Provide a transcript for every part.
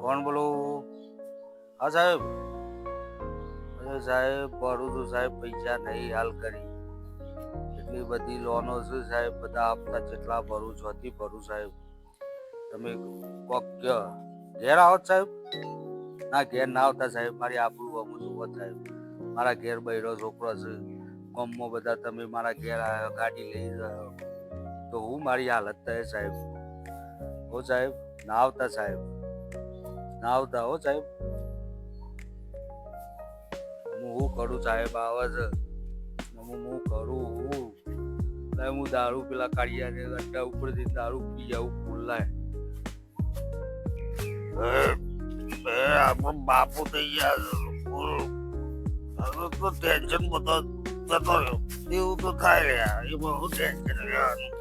કોણ બોલો? હા, સાહેબ. અરે સાહેબ ભરું છું સાહેબ પૈસા નહીં હાલ કરી. એટલી બધી લોનો છે સાહેબ, બધા આપતા જેટલા ભરું છું હતી ભરું સાહેબ. તમે કોક ઘેર આવો સાહેબ. ના, ઘેર ના આવતા સાહેબ. મારી આબરૂ અમુ જોવો સાહેબ. મારા ઘેર બૈરો છોકરો છે. કોમમાં બધા તમે મારા ઘેર આવ્યો, ગાડી લઈ જાઓ. તો હું મારી હાલત થાય સાહેબ? હો સાહેબ ના આવતા સાહેબ. ના આવતા હો સાહેબ. હું હું કરું સાહેબ આવે છે હું હું કરું? હું લાય હું દારૂ પેલા કાઢીયા ને અડ્ડા ઉપરથી દારૂ પી જાઉં ફૂલાય આપણો બાપુ થઈ ગયા તો ટેન્શન બધો જતો રહ્યો. એવું તો થાય રહ્યા એ બહુ ટેન્શન લેવાનું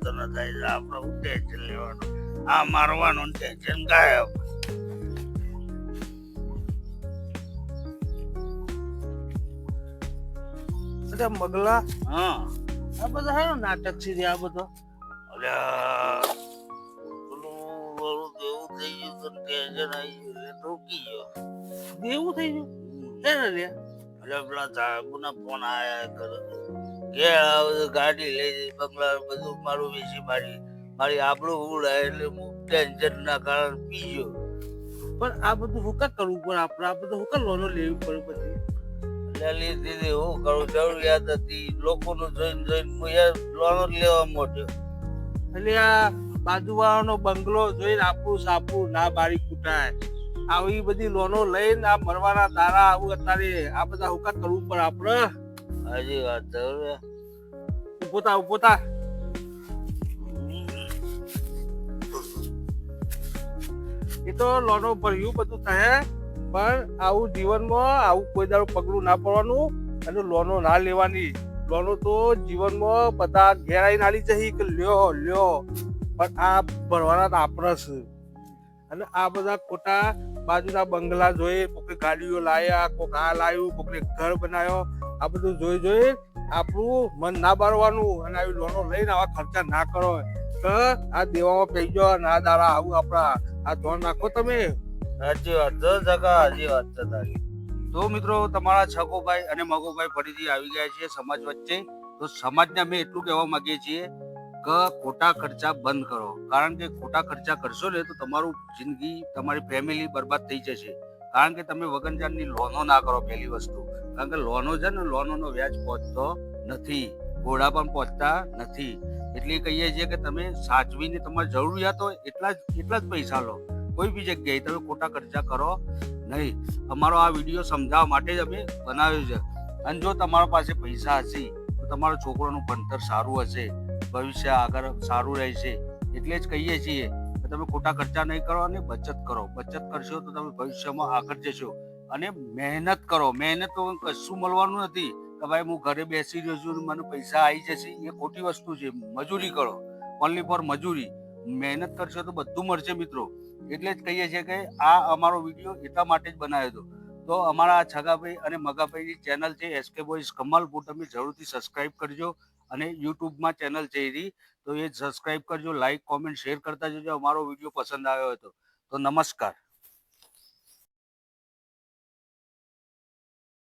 બધાને થાય છે આપણે ટેન્શન લેવાનું. આ મારવાનું ટેન્શન ગાયબ? અરે મગલા હા. આ બધા હેનો નાટક છે આ બધો? અલ્યા પેલું દેવું થઈ ગયું ટેન્શન આવી ગયું એટલે રોકી ગયો. દેવું થઈ ગયું. રે? એટલે પેલા સાહેબના ફોન આયા કરે. કે ગાડી લઈ બંગલા બધું મારું વેચી મારી મારી આબરૂ ઉડાય એટલે હું ટેન્શન ના કારણે પી ગયો પણ આ બધું હું કા કરવું પડે આપણે આ બધું હું કા લોનો લેવી પડે પછી લલિત દીદી હું કરું? જરૂરિયાત હતી. લોકોનું જોઈને જોઈને હું યાર લોન લેવા મોટ્યો એટલે આ બાજુવાળાનો બંગલો જોઈને આપણું સાપું ના બારી કૂટાય. આવી બધી લોનો લઈને આ મરવાના તારા આવું અત્યારે આ બધા હુકા કરવું પડે આપણે હજી વાત તો હવે. ઊભો થા એ તો લોનો ભર્યું બધું થાય પણ આવું જીવનમાં આવું કોઈ દાડો પગલું ના પડવાનું અને લોનો ના લેવાની. લોનો તો જીવનમાં બધા ઘેરાઈ નાલી જઈ કે લ્યો લ્યો. પણ આ ભરવાના આપણે છે. અને આ બધા ખોટા બાજુના બંગલા જોઈએ કોકે ગાડીઓ લાયા કોક આ લાવ્યું કોકને ઘર બનાવ્યો. આ બધું જોઈ જોઈ આપણું મન ના બારવાનું અને આવી લોનો લઈને આવા ખર્ચા ના કરો. તો આ દેવામાં પઈ ગયો ના દારા આવું આપણા આ ધોન નાખો તમે. સાચી વાત દસ ટકા સાચી વાત છે તારી તો મિત્રો તમારા છકોભાઈ અને મગોભાઈ ફરીથી આવી ગયા છે સમાજ વચ્ચે. તો સમાજને અમે એટલું કહેવા માંગીએ છીએ કે ખોટા ખર્ચા બંધ કરો. કારણ કે ખોટા ખર્ચા કરશો ને તો તમારું જિંદગી, તમારી ફેમિલી બરબાદ થઈ જશે. કારણ કે તમે વગનજાનની લોનો ના કરો પહેલી વસ્તુ. કારણ કે લોનો છે ને, લોનોનો વ્યાજ પહોંચતો નથી. ઘોડા પણ પહોંચતા નથી. એટલે કહીએ છીએ કે તમે સાચવીને તમારી જરૂરિયાત હોય એટલા જ એટલા જ પૈસા લો. કોઈ બી જગ્યાએ તમે ખોટા ખર્ચા કરો નહીં. અમારો આ વીડિયો સમજાવવા માટે જ અમે બનાવ્યો છે. અને જો તમારા પાસે પૈસા હશે, તો તમારો છોકરોનું ભણતર સારું હશે, ભવિષ્ય આગળ સારું રહેશે. એટલે જ કહીએ છીએ કે તમે ખોટા ખર્ચા નહીં કરો અને બચત કરો. બચત કરશો તો તમે ભવિષ્યમાં આગળ જશો. અને મહેનત કરો. મહેનત તો કશું મળવાનું નથી કે ભાઈ હું ઘરે બેસી રહ્યો છું મને પૈસા આવી જશે. એ ખોટી વસ્તુ છે. મજૂરી કરો. ઓનલી ફોર મજૂરી. મહેનત કરશો તો બધું મળશે મિત્રો. એટલે જ કહીએ છીએ કે આ અમારો વીડિયો એટલા માટે જ બનાવ્યો હતો. તો અમારા આ છગાભાઈ અને મગાભાઈની ચેનલ છે એસકે બોયઝ કમલપુર તમે જરૂરથી સબસ્ક્રાઈબ કરજો અને યુટ્યુબમાં ચેનલ છે એની. તો એ સબસ્ક્રાઈબ કરજો લાઈક કોમેન્ટ, શેર કરતા જજો. અમારો વીડિયો પસંદ આવ્યો હતો તો નમસ્કાર.